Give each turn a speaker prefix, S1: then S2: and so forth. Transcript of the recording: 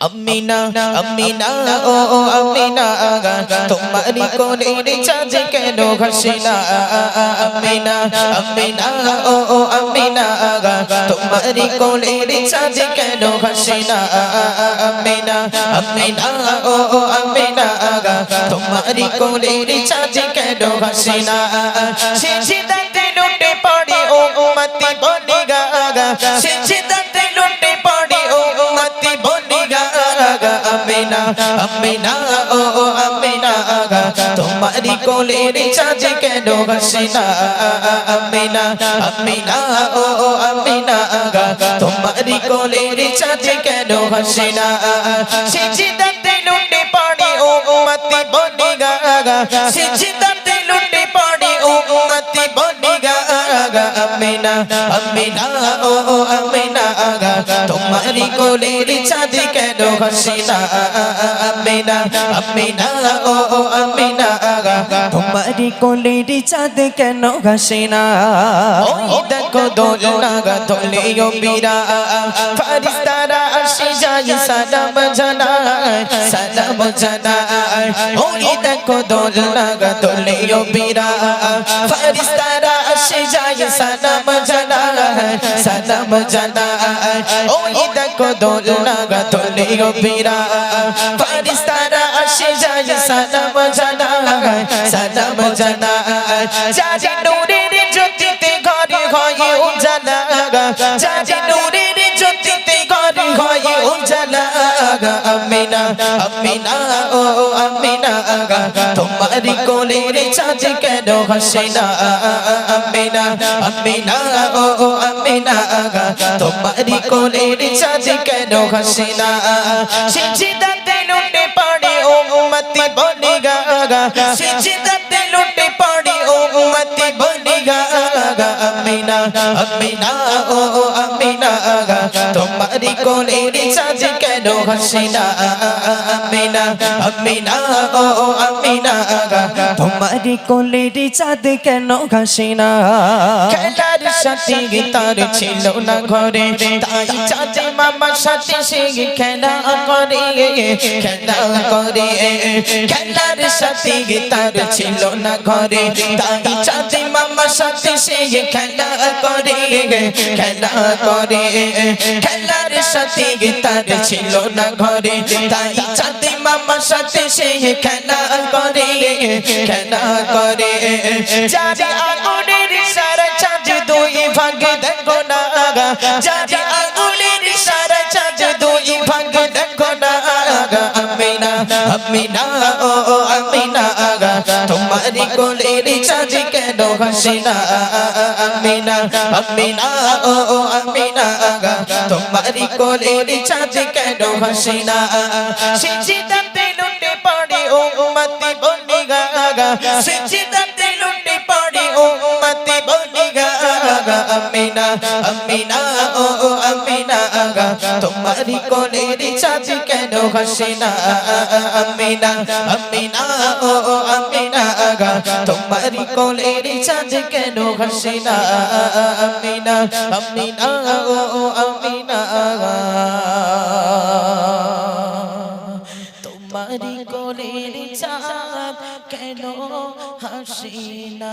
S1: আমিনা আমিনা ও আমিনা আগা তোমারি কোলের চাঁদ কেন ঘসিনা আমিনা আমিনা ও আমিনা তোমারি কোলের চাঁদ কেন ঘসিনা আমিনা আমিনা ও আমিনা আগা তোমারি কোলের চাঁদ কেন ঘসিনা সিজদাতে লুটে পড়ি ও উম্মতি বনি আমিনা আমিনা, ও আমিনা তোমারি কোলের চাঁদ কেন ঘসিনা আমিনা আমিনা, ও আমিনা তোমারি কোলের চাঁদ কেন ঘসিনা সিজদাতে লুটে পড়ি ও উম্মতি বনি গা সিজদাতে লুটে পড়ি ও আগা আমিনা আমিনা, ও ও, আমিনা আগা তোমারি কোলের চাঁদ কেন ঘসিনা আমিনা আমিনা, ও ও, আমিনা আগা
S2: তোমারি কোলের চাঁদ কেন ঘাসে না
S1: ওই দেখো দোলনা গা দোলিও বীরা ফারিস্তারা আসে সালাম জানায় সালাম জানায় ওই দেখো দোলনা গা দোলিও বীরা ফারিস্তারা আসে যায়, সালাম জানায় সালাম জানায় ওই দেখো দোলনা গা দোলিও বীরা ফারিস্তারা আসে যায়, সালাম জানায় সালাম জানায় জাজি নূরের জ্যোতিতে ঘরে হয় উজালা জাজি নূরের আমিনা আমিনা, ও আমিনা তোমারি কোলের চাঁদ কেন হাসিনা আমিনা আমিনা, ও আমিনা তোমারি কোলের চাঁদ কেন হাসিনা সিজদাতে লুটে পড়ে ও উম্মতি বনি গা সিজদাতে লুটে পড়ে ও উম্মতি বনি গা আমিনা আমিনা, ও আমিনা তোমারি কোলের চাঁদ কেন হাসিনা? আমিনা আমিনা ও আমিনা।
S2: তোমারি কোলের চাঁদ কেন ঘাসে না
S1: খেলার সাথে গিটার ছিল না ঘরে তাই চাচে মামার সাথে সে খেলা করে। খেলা করে খেলার সাথে গিটার ছিল না ঘরে তাই মামার সাথে সে খেলা করে। খেলা করে খেলার সাথে গিটার ছিল না ঘরে। তাই চাচে মামার সাথে সে খেলা করে খেলা করে। চাচে আগুনের সারা চাঁদ দুই ভাগে দেখো না। চাচে আগুনের সারা চাঁদ দুই ভাগে দেখো না। আমিনা আমিনা, ও আমিনা, তোমারি কোলের চাঁদ কেন হাসিনা আমিনা আমিনা ও, আমিনা তোমারি কোলে চাঁদ কেন হাসিনা? সিজিদাতে লুটে পড়ে ও উম্মতি বনি গাগা। সিজিদাতে আগা আমিনা আমিনা, ও আমিনা আগা তোমারি কোলের চাচি কেন হাসিনা আমিনা আমিনা, ও আমিনা আগা তোমারি কোলের চাচি কেন হাসিনা আমিনা আমিনা, ও আমিনা আগা তোমারি কোলের চাঁদ কেন হাসিনা